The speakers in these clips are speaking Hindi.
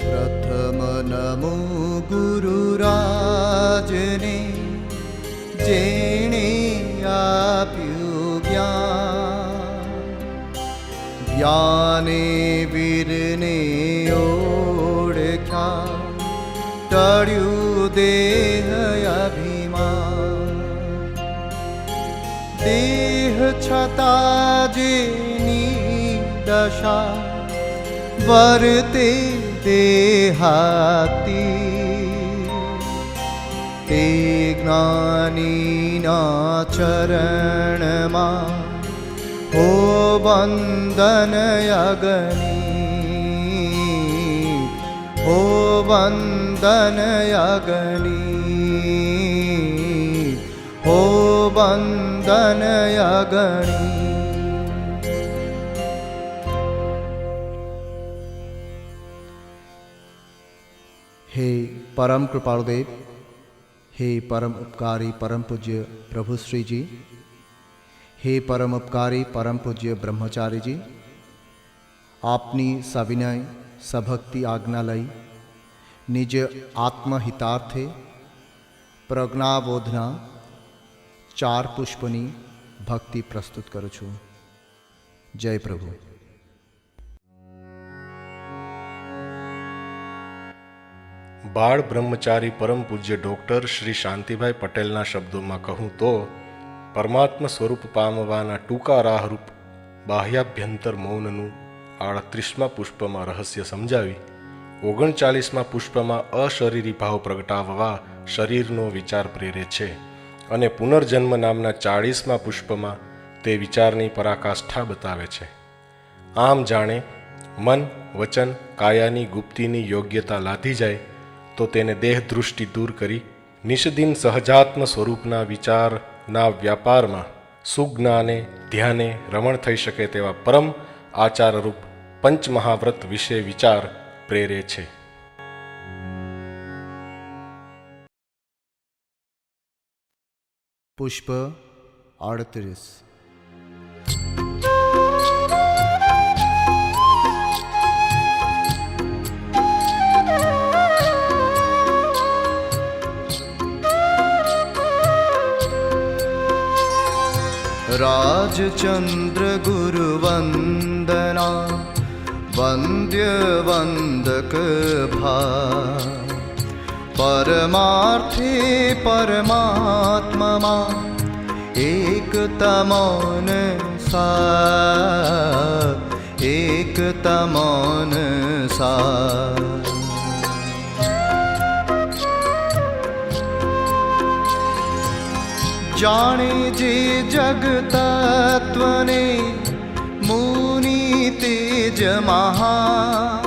प्रथम नमो गुरुराजने जेणे अपि पियु ज्ञान। ज्ञाने वीरने ओर्काु देह अभिमा देहता जनि दशा वरते ते हाति। ते मा ओ वन्दनयगनि। ओ वन्दनयगनि। ओ बन्दनयागणि હો વંદન અગણી હે પરમ કૃપાળુદેવ હે પરમ ઉપકારી પરમ પૂજ્ય પ્રભુ શ્રીજી હે પરમ ઉપકારી પરમ પૂજ્ય બ્રહ્મચારીજી આપની સવિનય સભક્તિ આજ્ઞા લઈ નિજ આત્મહિતાર્થે પ્રજ્ઞાબોધના ચાર પુષ્પની ભક્તિ પ્રસ્તુત કરું છું જય પ્રભુ બાળ બ્રહ્મચારી પરમ પૂજ્ય ડૉક્ટર શ્રી શાંતિભાઈ પટેલના શબ્દોમાં કહું તો, પરમાત્મ સ્વરૂપ પામવાના ટૂંકા રાહરૂપ બાહ્યાભ્યંતર મૌનનું આડત્રીસમાં પુષ્પમાં રહસ્ય સમજાવી, ઓગણચાલીસમાં પુષ્પમાં અશરીરી ભાવ પ્રગટાવવા શરીરનો વિચાર પ્રેરે છે અને પુનર્જન્મ નામના ચાળીસમાં પુષ્પમાં તે વિચારની પરાકાષ્ઠા બતાવે છે. આમ જાણે મન, વચન, કાયાની ગુપ્તીની યોગ્યતા લાધી જાય તો તેને દેહ દૂર કરી નિષદિન સહજાત્મ સ્વરૂપના વિચારના વ્યાપારમાં સુજ્ઞાને, ધ્યાને રમણ થઈ શકે તેવા પરમ આચારરૂપ પંચમહાવ્રત વિશે વિચાર પ્રેરે છે. પુષ્પ આડત્રીસ. राजचन्द्र गुरुवन्दना वन्द्य वन्दक भा। परमार्थे परमात्ममा एकतमोन सा। एकतमोन सा। જાણે જે જગતત્વને મુનિ તેજ મહા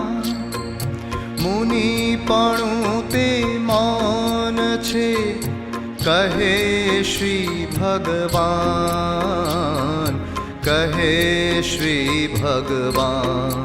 મુનિપણું તે મૌન છે, કહે શ્રી ભગવાન, કહે શ્રી ભગવાન.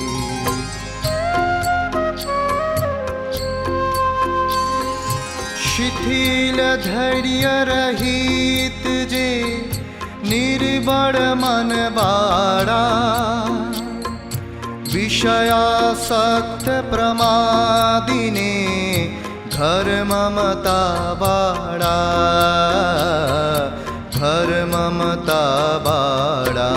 शील धैर्य रहित जे निर्बड़ मन बाड़ा विषयासक्त प्रमादिने ममता बाड़ा घर ममता बाड़ा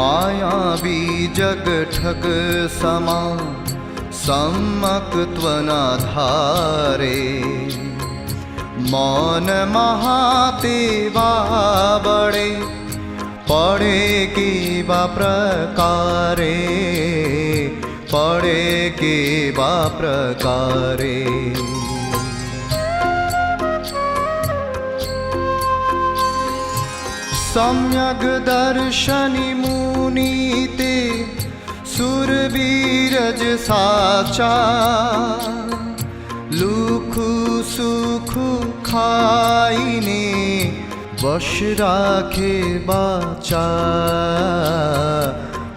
माया भी जगठक समा सम्मक त्वनाधारे मौन महादेवा बड़े पड़े की प्रकारे। पड़े बा प्रकारे। सम्यग्दर्शनिमुनीते सुरवीरजसाचा लुखु सुखु खाइने বস রাখে বাচা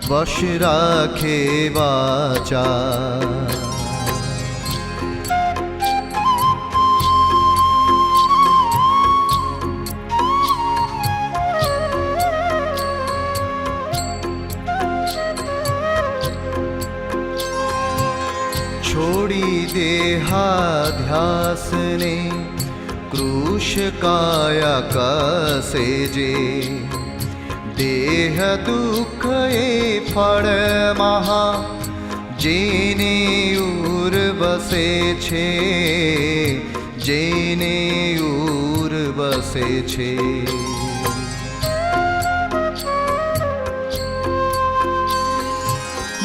বস রাখে বাচা छोड़ी देहाध्यास ने क्रूश काया कसे सेजे देह दुख ए फळ महा, जेने ऊर बसे छे। जेने ऊर बसे छे।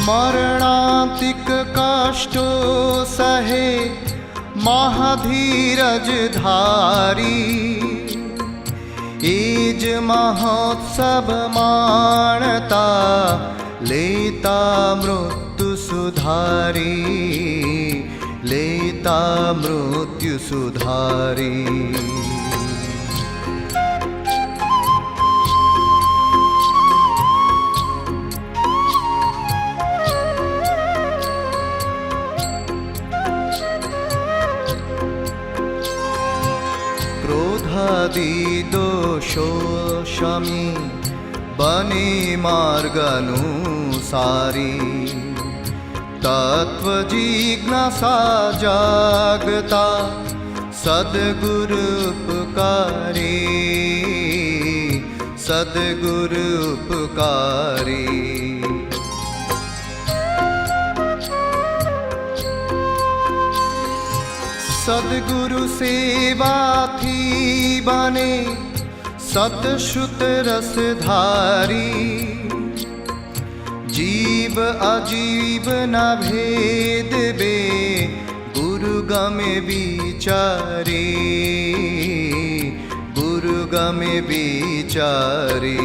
मरणातिक काष्टो सहे महाधीरज धारी। एज महोत्सव मानता लेता मृत्यु सुधारी। लेता मृत्यु सुधारी। दिदोषोषमि बनिमार्गनुसारी तत्त्वजिज्ञासा जागता सद्गुरुपकारी सद्गुरुपकारी सदगुरु सेवा थी बने सतशुत रसधारी जीव अजीव न भेद बे गुरुगम विचारे। गुरुगम विचारी।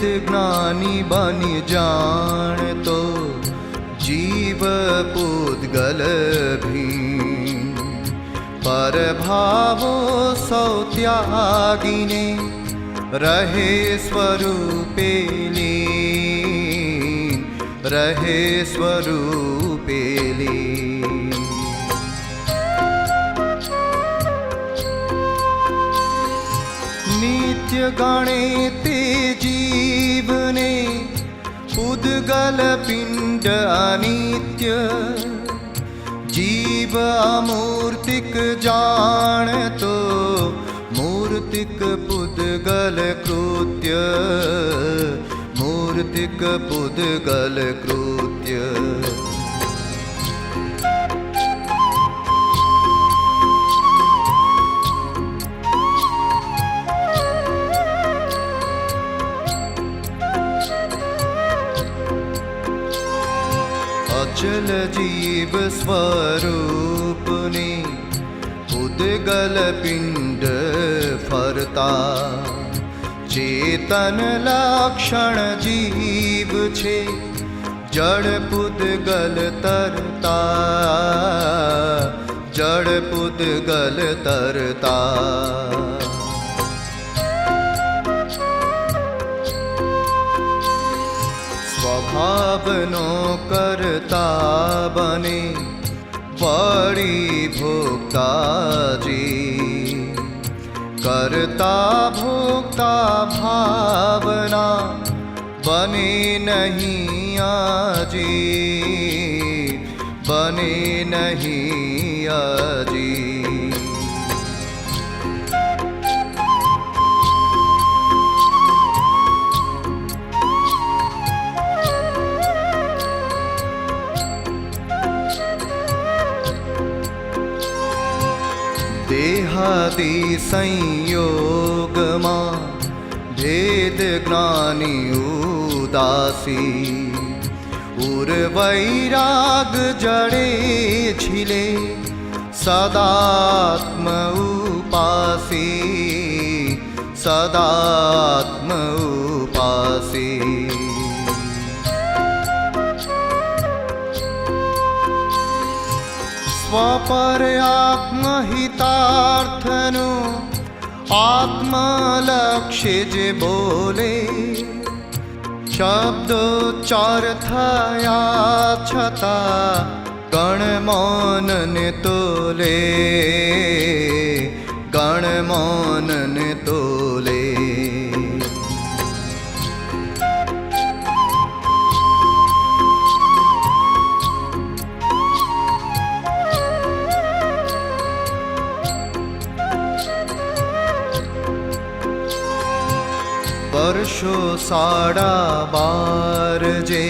जीत ज्ञानी बन जान तो जीव पूदगल भी। पर भावो सौ त्यागिने रहे स्वरूपे रहे स्वरूप नित्य गणे तेज़ी जीवने उद्गलपिण्ड अनित्य जीव अमूर्तिक जाणत मूर्तिक पुद्गल कृत्य मूर्तिक पुद्गल कृत्य। अचल चली स्वरूपगल पिण्ड फरता। चेतन लक्षण जीव छे जड़ पुद्गल तरता। जड़ पुद्गल तरता। भावनों करता बने, बड़ी भोक्ता जी। करता भोक्ता भावना बने नहीं आजी, बने नहीं आजी। आदि संयोग भेद ज्ञानी उदासी। उर वैराग जड़े छिले, सदात्म उपासी। सदात्म उपासी। स्वपर आत्म ही আত্মালক্ষে যে বলে শব্দ চর্থায়া ছতা গণমননে তোলে গণমননে দুশো সাড়া বার যে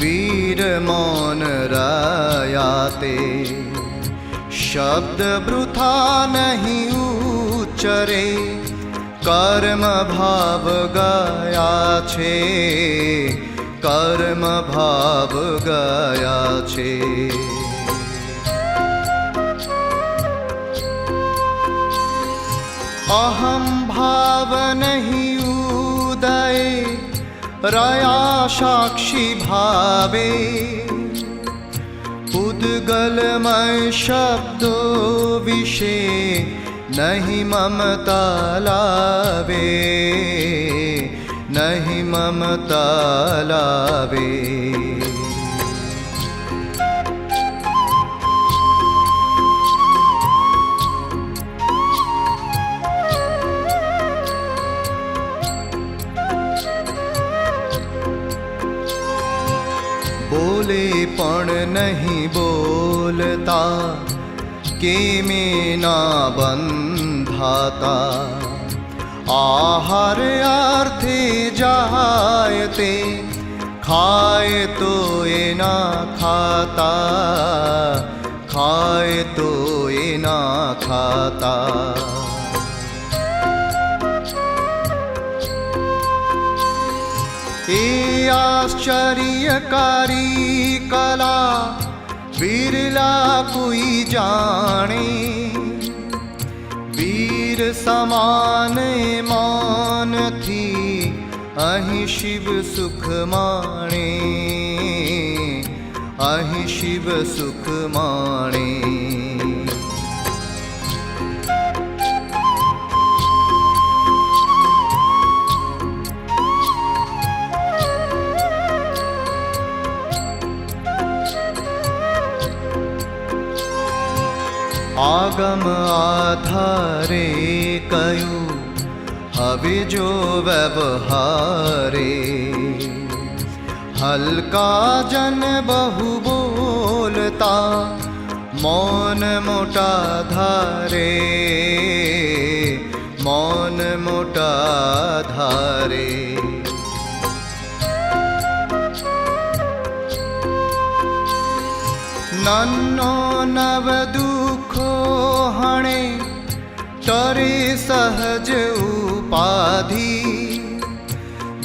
वीर मौन रायाते शब्द वृथा नहीं उच्चरे कर्म भाव गया छे कर्म भाव गया छे अहम भाव नहीं ऊ हृदय रया साक्षी भावे। उद्गलमय शब्द विषे नहीं ममता लावे। नहीं ममता लावे। बोले, पण नहीं बोलता, के में ना बंधाता। आहार आर्थे जायते खाए तो ये ना खाता। खाए तो ये ना खाता। ते आश्चर्यकारी कला बिरला कोई जाने। वीर समान मान थी, अहि शिव सुख माणे अहि शिव सुख माणे आगम आधारे कयू, हवि जो व्यवहारे। हल्का जन बहु बोलता, मौन मोटा धारे। मौन मोटा धारे। नन्नो नवदू तरे सहज उपाधि।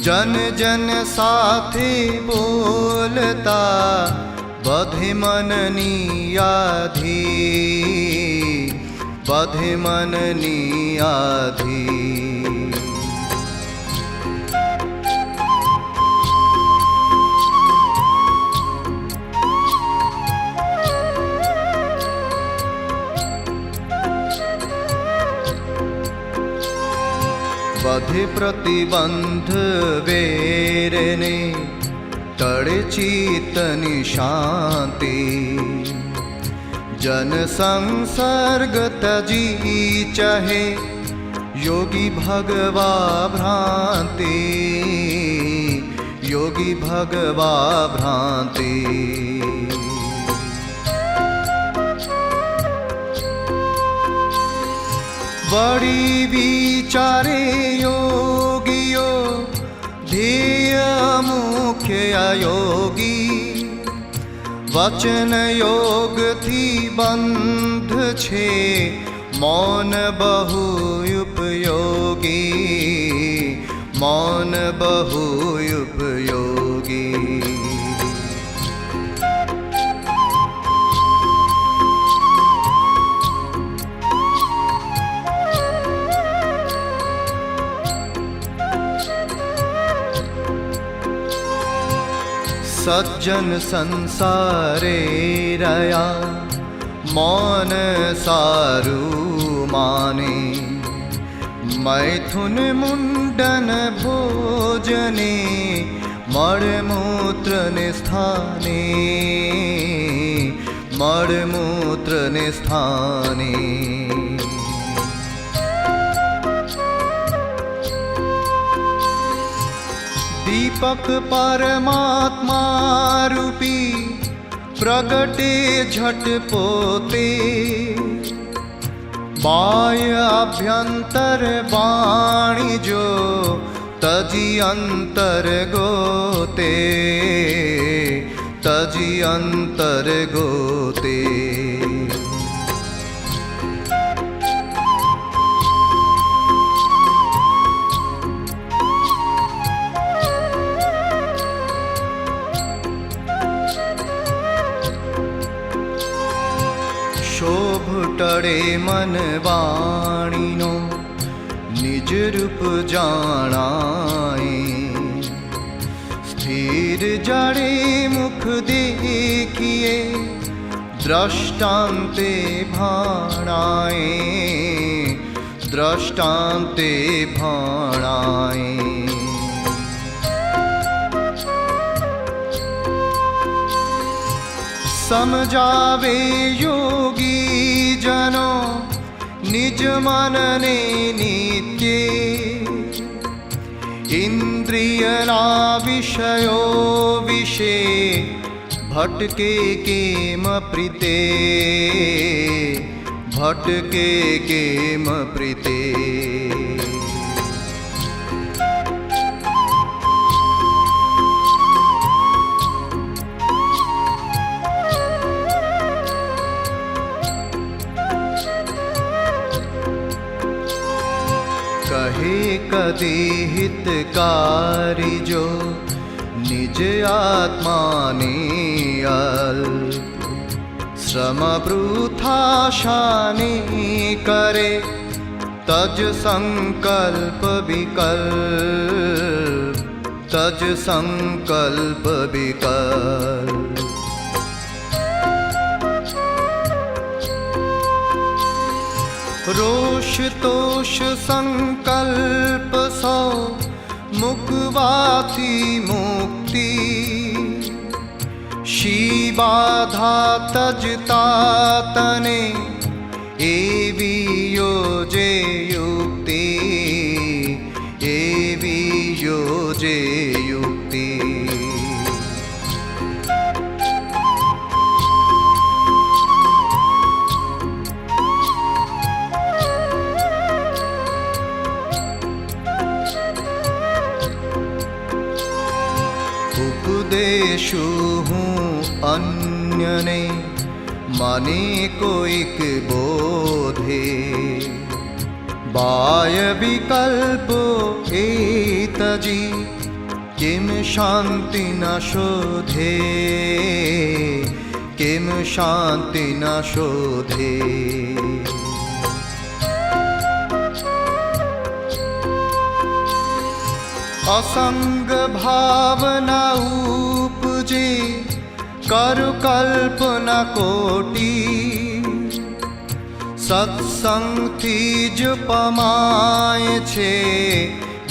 जन जन साथी बोलता बधि मननियाधि बधि मननियाधि प्रतिबंध वेरने तड़चीतनि शांति जन संसर्ग तजी चहे, योगी भगवा भ्रांति। योगी भगवा भ्रांति। बड़ी विचारे योग योगी वचन योग थी बंध छे मौन बहु उपयोगी। मौन बहु उपयोगी सज्जन संसारे रया, मौन सारू माने। मैथुन मुंडन भोजने, मणमूत्र निस्थाने। मणमूत्र निस्थाने। दीपक परमात्मा रूपी प्रगटे झट पोते बाय अभ्यंतर वाणी जो तजी अंतर गोते तजी अंतर गोते। શોભ ટળે મન વાણીનો નિજ રૂપ જાણાય સ્થિર જાડે મુખ દેખીએ દ્રષ્ટાંતે ભાણાય દ્રષ્ટાંતે ભાણાય સમજાવે યોગી যেন নিজ মননে নিত্যে इन्द्रियलाविषयो विषे भटके किमप्रीते भटके किमप्रीते प्रति हितकारी जो निज आत्मानियल श्रम वृथा करे तज संकल्प विकल तज संकल्प विकल्प। रोष तोष संकल्प सौ मुकवाति मुक्ति शिबाधा तजता तने एवि योजेयो ઉપદેશું હું અન્યને મને કોઈક બોધે બાય વિકલ્પો એ તજી કેમ શાંતિ ન શોધે કેમ શાંતિ ન શોધે અસંગ ભાવના ઉપજે કર કલ્પના કોટી સત્સંગથી જ પમાય છે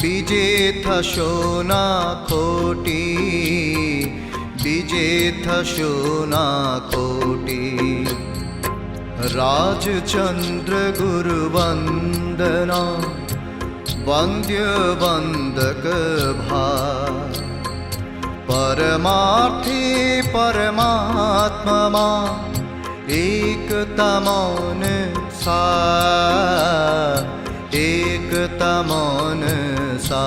બીજે થશો ના ખોટી બીજે થશો ના ખોટી રાજચંદ્ર ગુરુ વંદના વંદ્ય વંદક ભા परमार्थी परमात्ममा एकतमौन सा एकतमौन सा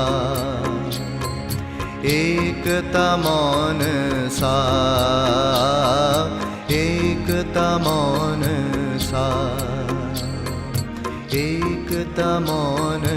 एकतमौन सा एकतमौन सा एकतमौन